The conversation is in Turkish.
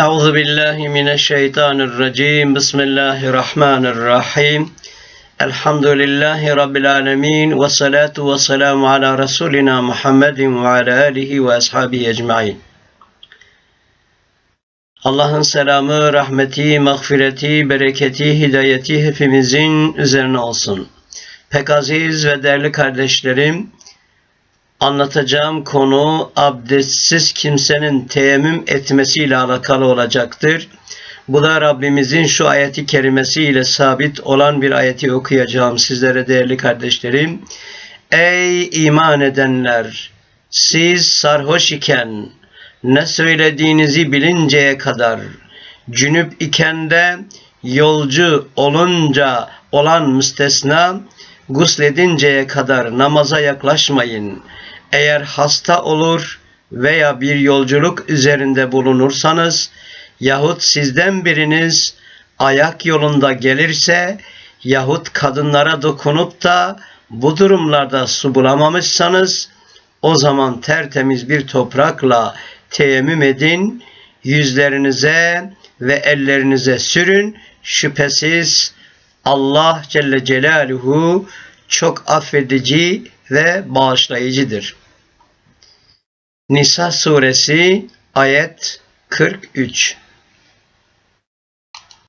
Euzu billahi mineşşeytanirracim. Bismillahirrahmanirrahim. Elhamdülillahi rabbil alamin ve salatu ve selamu ala resulina Muhammedin ve ala alihi ve ashabihi ecmaîn. Allah'ın selamı, rahmeti, mağfireti, bereketi, hidayeti hepimizin üzerine olsun. Pek aziz ve değerli kardeşlerim, anlatacağım konu abdestsiz kimsenin teyemmüm etmesiyle alakalı olacaktır. Bu da Rabbimizin şu ayeti kerimesiyle sabit olan bir ayeti okuyacağım sizlere değerli kardeşlerim. Ey iman edenler! Siz sarhoş iken ne söylediğinizi bilinceye kadar cünüp iken de yolcu olunca olan müstesna gusledinceye kadar namaza yaklaşmayın. Eğer hasta olur veya bir yolculuk üzerinde bulunursanız yahut sizden biriniz ayak yolunda gelirse yahut kadınlara dokunup da bu durumlarda su bulamamışsanız o zaman tertemiz bir toprakla teyemmüm edin, yüzlerinize ve ellerinize sürün. Şüphesiz Allah Celle Celaluhu çok affedici ve bağışlayıcıdır. Nisa suresi ayet 43